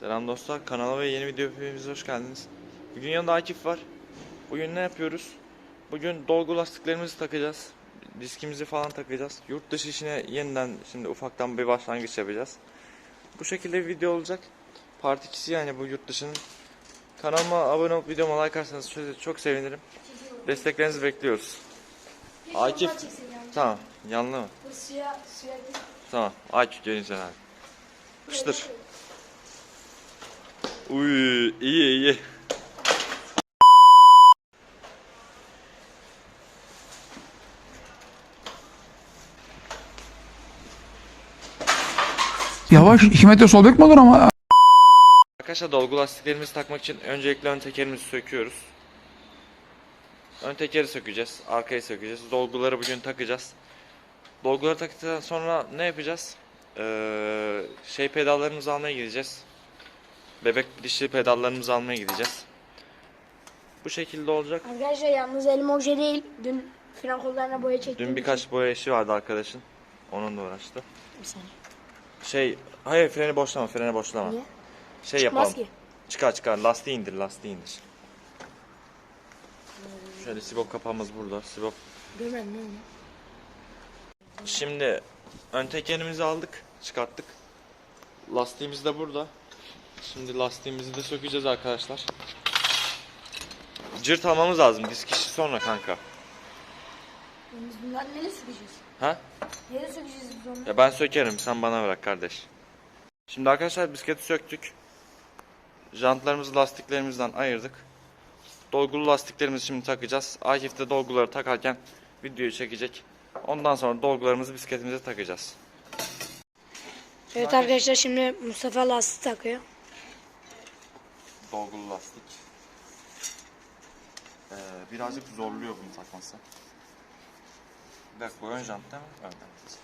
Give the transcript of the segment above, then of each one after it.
Selam dostlar, kanala ve yeni video hepinize hoş geldiniz. Bugün yanında Akif var. Bugün ne yapıyoruz? Bugün dolgu lastiklerimizi takacağız. Diskimizi falan takacağız. Yurt dışı işine yeniden şimdi ufaktan bir başlangıç yapacağız. Bu şekilde bir video olacak. Part 2'si yani bu yurt dışının. Kanalıma abone olup videoma like atarsanız çok- sevinirim. Desteklerinizi bekliyoruz. Akif. Tamam, yanlı mı? Suya, suya. Tamam, Akif gelince abi. Yapıştır. Uy, iyi iyi. Yavaş 2 metre sol bek mi olur ama Arkadaşlar dolgu lastiklerimizi takmak için öncelikle ön tekerimizi söküyoruz. Ön tekeri sökeceğiz, arkayı sökeceğiz. Dolguları bugün takacağız. Dolguları taktıktan sonra ne yapacağız? Ee, şey pedallarımızı almaya gideceğiz. Bebek dişli pedallarımızı almaya gideceğiz. Bu şekilde olacak. Arkadaşlar yalnız elim oje değil. Dün fren kollarına boya çektim. Dün birkaç boya işi vardı arkadaşın. Onunla uğraştı. Bir saniye. Şey, hayır freni boşlama, freni boşlama. Niye? Şey Çıkmaz yapalım. ki. Çıkar çıkar. Lastiği indir, lastiği indir. Şöyle sibop kapağımız burada. Sibop. Görmedim mi? Şimdi ön tekerimizi aldık, çıkarttık. Lastiğimiz de burada. Şimdi lastiğimizi de sökeceğiz arkadaşlar. Cırt almamız lazım. Disk işi sonra kanka. Biz bunları nereye sökeceğiz? Ha? Nereye sökeceğiz biz onları? Ya ben sökerim. Sen bana bırak kardeş. Şimdi arkadaşlar bisikleti söktük. Jantlarımızı lastiklerimizden ayırdık. Dolgulu lastiklerimizi şimdi takacağız. Akif de dolguları takarken videoyu çekecek. Ondan sonra dolgularımızı bisikletimize takacağız. Evet arkadaşlar şimdi Mustafa lastik takıyor. Dolgulu lastik. Ee, birazcık zorluyor bunu takması. Bir dakika bu ön jant değil mi? Ön jant.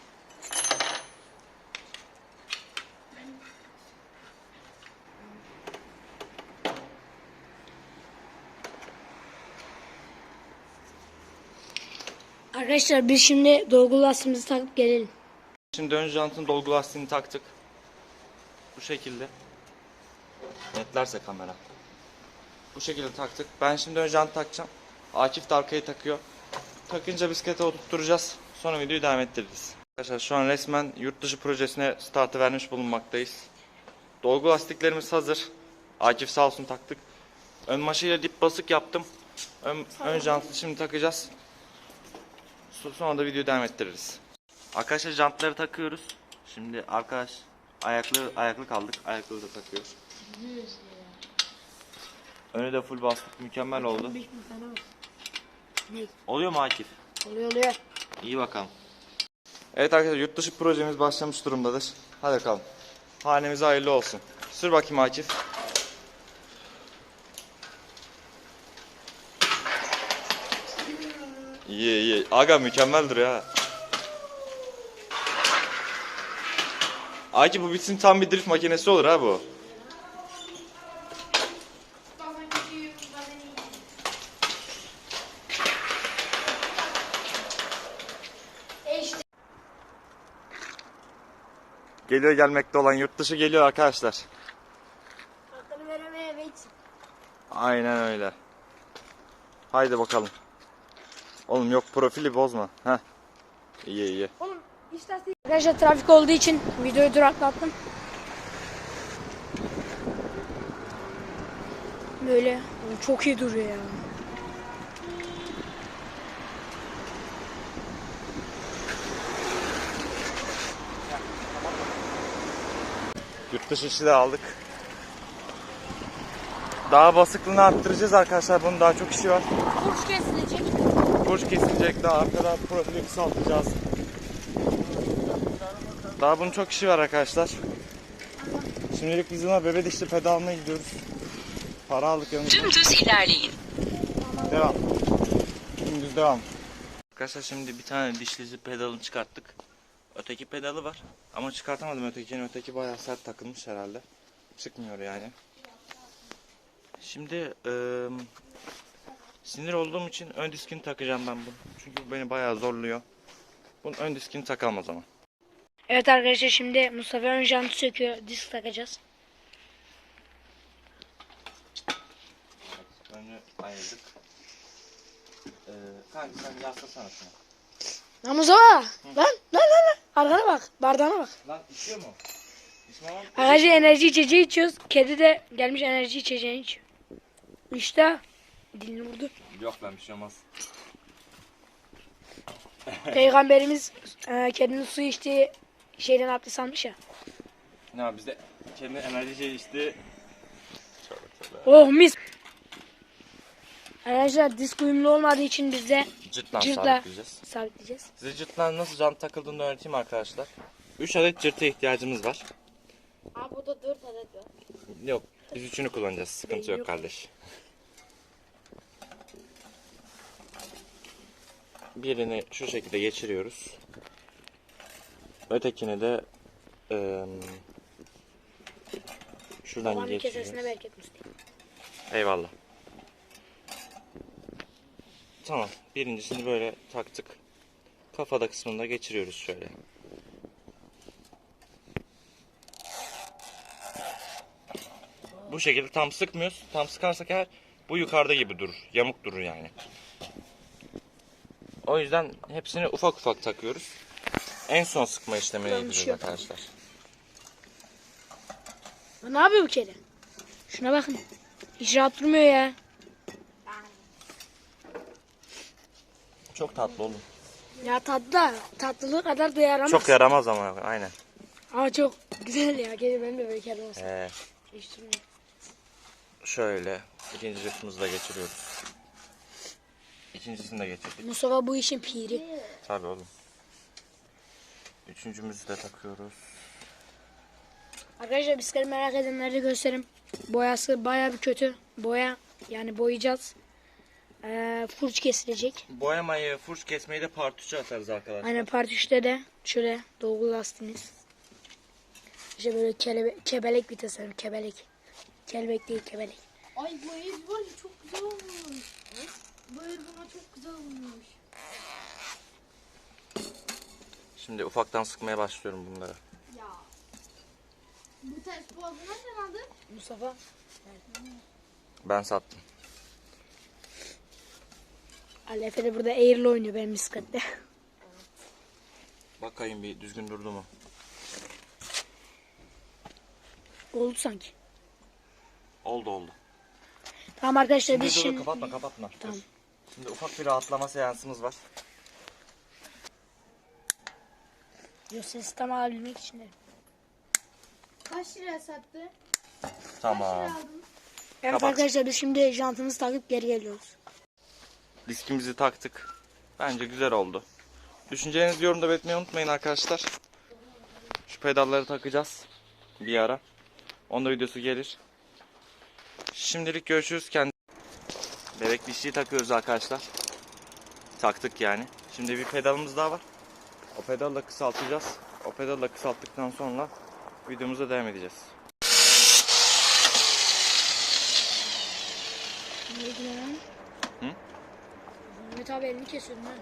Arkadaşlar biz şimdi dolgu lastiğimizi takıp gelelim. Şimdi ön jantın dolgu lastiğini taktık. Bu şekilde. Netlerse kamera. Bu şekilde taktık. Ben şimdi ön jant takacağım. Akif de arkayı takıyor. Takınca bisiklete oturtturacağız. Sonra videoyu devam ettiririz. Arkadaşlar şu an resmen yurt dışı projesine startı vermiş bulunmaktayız. Dolgu lastiklerimiz hazır. Akif sağ olsun taktık. Ön maşıyla dip basık yaptım. Ön, ön jantı şimdi takacağız. So- Sonra da videoyu devam ettiririz. Arkadaşlar jantları takıyoruz. Şimdi arkadaş ayaklı ayaklı kaldık. Ayaklığı da takıyoruz. Önü de full bastık. Mükemmel oldu. Ne? Oluyor mu Akif? Oluyor oluyor. İyi bakalım. Evet arkadaşlar yurt dışı projemiz başlamış durumdadır. Hadi bakalım. Hanemize hayırlı olsun. Sür bakayım Akif. İyi iyi. Aga mükemmel duruyor ha. Akif bu bitsin tam bir drift makinesi olur ha bu. E işte. Geliyor gelmekte olan yurt dışı geliyor arkadaşlar. Hakkını veremeye wait. Aynen öyle. Haydi bakalım. Oğlum yok profili bozma. Heh. İyi iyi. Oğlum lastiği. Arkadaşlar trafik olduğu için videoyu duraklattım. Böyle çok iyi duruyor ya. Yurt dışı işi de aldık. Daha basıklığını arttıracağız arkadaşlar. Bunun daha çok işi var. Kurş kesilecek. Burç kesilecek. Daha arkadan profili kısaltacağız. Daha bunun çok işi var arkadaşlar. Şimdilik biz buna bebe dişli pedal almaya gidiyoruz. Para aldık yanımıza. Dümdüz ilerleyin. Devam. Dümdüz devam. Arkadaşlar şimdi bir tane dişli pedalını çıkarttık. Öteki pedalı var. Ama çıkartamadım ötekini. Öteki bayağı sert takılmış herhalde. Çıkmıyor yani. Şimdi ıı, sinir olduğum için ön diskini takacağım ben bunu. Çünkü bu beni bayağı zorluyor. Bunun ön diskini takalım o zaman. Evet arkadaşlar şimdi Mustafa ön jantı söküyor. Disk takacağız. Önü ayırdık. Ee, kanka sen yaslasana şunu. Lan Mustafa. Lan lan lan lan. Arkana bak. Bardağına bak. Lan içiyor mu? Lan. Arkadaşlar enerji içeceği içiyoruz. Kedi de gelmiş enerji içeceğini içiyor. İşte. Dilini vurdu. Yok lan bir şey olmaz. Peygamberimiz e, kedinin su içtiği şeyden abdest almış ya. Ne abi bizde kendi enerji şey içti. Oh mis. Arkadaşlar disk uyumlu olmadığı için biz de Cırtlan Cırtla. sabitleyeceğiz. sabitleyeceğiz. Size cırtlan nasıl jant takıldığını öğreteyim arkadaşlar. 3 adet cırta ihtiyacımız var. Abi burada 4 adet var. Yok biz üçünü kullanacağız. Sıkıntı yok yok. kardeş. Birini şu şekilde geçiriyoruz. Ötekini de eee şuradan kesesine geçiriyoruz. bereket Mustafa. Eyvallah. Tamam. Birincisini böyle taktık. Kafada kısmında geçiriyoruz şöyle. Bu şekilde tam sıkmıyoruz. Tam sıkarsak eğer bu yukarıda gibi durur. Yamuk durur yani. O yüzden hepsini ufak ufak takıyoruz. En son sıkma bir yapacağız şey arkadaşlar. Ne yapıyor bu kedi? Şuna bakın. Hiç rahat durmuyor ya. Çok tatlı oğlum. Ya tatlı tatlılığı kadar da yaramaz. Çok yaramaz ama aynen. Ama çok güzel ya. Kedi benim de kedi olsun. Ee. Şöyle ikinci cıftımızı da geçiriyoruz. İkincisini de geçirdik. Mustafa bu işin piri. Tabii oğlum. Üçüncümüzü de takıyoruz. Arkadaşlar bisiklet merak edenlere de göstereyim. Boyası baya bir kötü. Boya yani boyayacağız. Ee, fırç kesilecek. Boyamayı, fırç kesmeyi de part 3'e atarız arkadaşlar. Aynen part 3'te de şöyle dolgu lastiğiniz. İşte böyle kelebe kebelek bir tasarım. Kebelek. Kelebek değil kebelek. Ay bu ev var ya çok güzel olmuş. Bu ev buna çok güzel olmuş. Şimdi ufaktan sıkmaya başlıyorum bunları. Ya. Bu ters boğazı nereden aldın? Mustafa. Ben sattım. Ali Efe de burada Air'le oynuyor benim bisiklette. Bakayım bir düzgün durdu mu? Oldu sanki. Oldu oldu. Tamam arkadaşlar Şimdi biz dur, dur, şimdi... kapatma kapatma. Dur. Tamam. Şimdi ufak bir rahatlama seansımız var. Yok sesi tam alabilmek için de. Kaç liraya sattı? Kaç Tamam. liraya aldın? Evet Kapat. arkadaşlar biz şimdi jantımızı takıp geri geliyoruz. Diskimizi taktık. Bence güzel oldu. Düşüncelerinizi yorumda belirtmeyi unutmayın arkadaşlar. Şu pedalları takacağız. Bir ara. Onda videosu gelir. Şimdilik görüşürüz. Kendi Bebek dişliği takıyoruz arkadaşlar. Taktık yani. Şimdi bir pedalımız daha var. O pedalla kısaltacağız. O pedalla kısalttıktan sonra videomuza devam edeceğiz. Hı? Mehmet abi elini kesiyordun ha.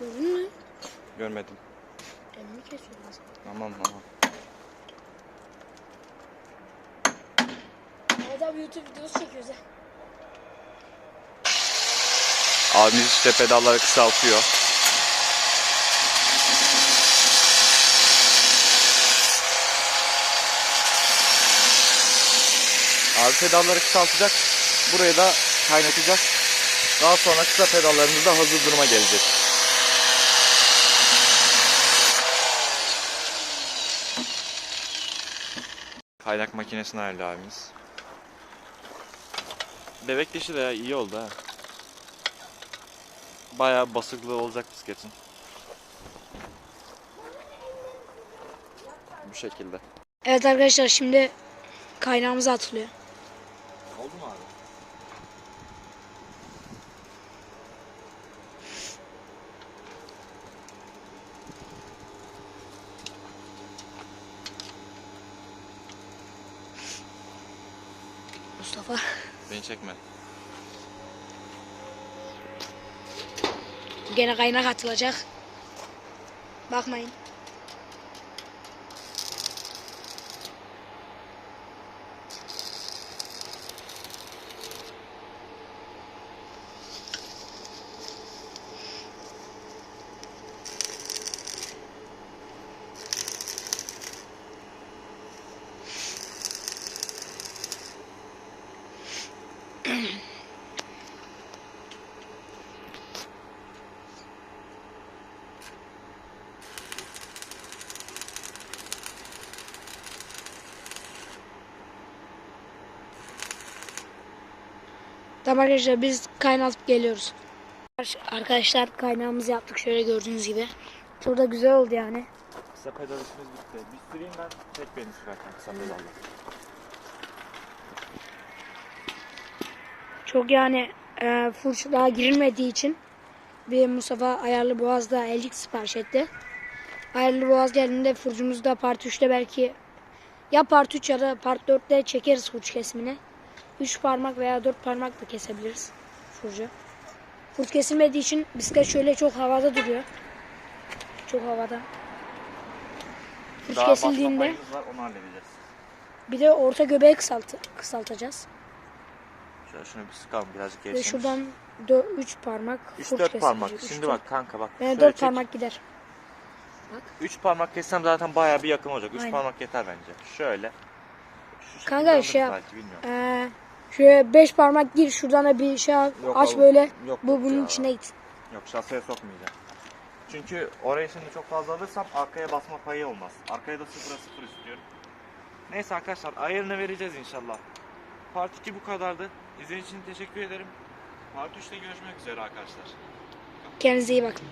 Gördün mü? Görmedim. Elini kesiyordun. Tamam tamam. Mehmet abi YouTube videosu çekiyoruz ha. Abimiz işte pedalları kısaltıyor. Abi pedalları kısaltacak. Burayı da kaynatacak. Daha sonra kısa pedallarımız da hazır duruma gelecek. Kaynak makinesini ayarladı abimiz. Bebek dişi de iyi oldu ha. Bayağı basıklığı olacak bisikletin. Bu şekilde. Evet arkadaşlar şimdi kaynağımız atılıyor. Mustafa. Beni çekme. Gene kaynak atılacak. Bakmayın. Tamam arkadaşlar biz kaynatıp geliyoruz. Arkadaşlar kaynağımızı yaptık şöyle gördüğünüz gibi. Şurada güzel oldu yani. Kısa pedal işimiz bitti. Bir süreyim ben tek beni sürerken kısa pedalla. Çok yani e, furç daha girilmediği için bir Mustafa ayarlı boğazda elcik sipariş etti. Ayarlı boğaz geldiğinde furcumuzu da part 3'te belki ya part 3 ya da part 4'te çekeriz furç kesimini. 3 parmak veya 4 parmak da kesebiliriz furcu. Furç kesilmediği için bisiklet şöyle çok havada duruyor. Çok havada. Daha basma kesildiğinde var onu halledeceğiz. bir de orta göbeği kısalt kısaltacağız. Şöyle şunu bir sıkalım birazcık Ve gevşemiş. şuradan 3 parmak furç 3-4 parmak. kesilecek. Şimdi Üç, bak kanka bak. Yani şöyle 4 çek. parmak gider. 3 parmak kessem zaten bayağı bir yakın olacak. 3 Aynen. parmak yeter bence. Şöyle. Şu şekilde Kanka şey yap. belki, bilmiyorum. Ee, şöyle 5 parmak gir şuradan da bir şey al, Yok aç oğlum, böyle. yok bu bunun ya. içine git. Yok şaseye sokmayacağım. Çünkü oraya şimdi çok fazla alırsam arkaya basma payı olmaz. Arkaya da sıfıra sıfır istiyorum. Neyse arkadaşlar ayarını vereceğiz inşallah. Part 2 bu kadardı. İzlediğiniz için teşekkür ederim. Part 3'te görüşmek üzere arkadaşlar. Kendinize iyi bakın.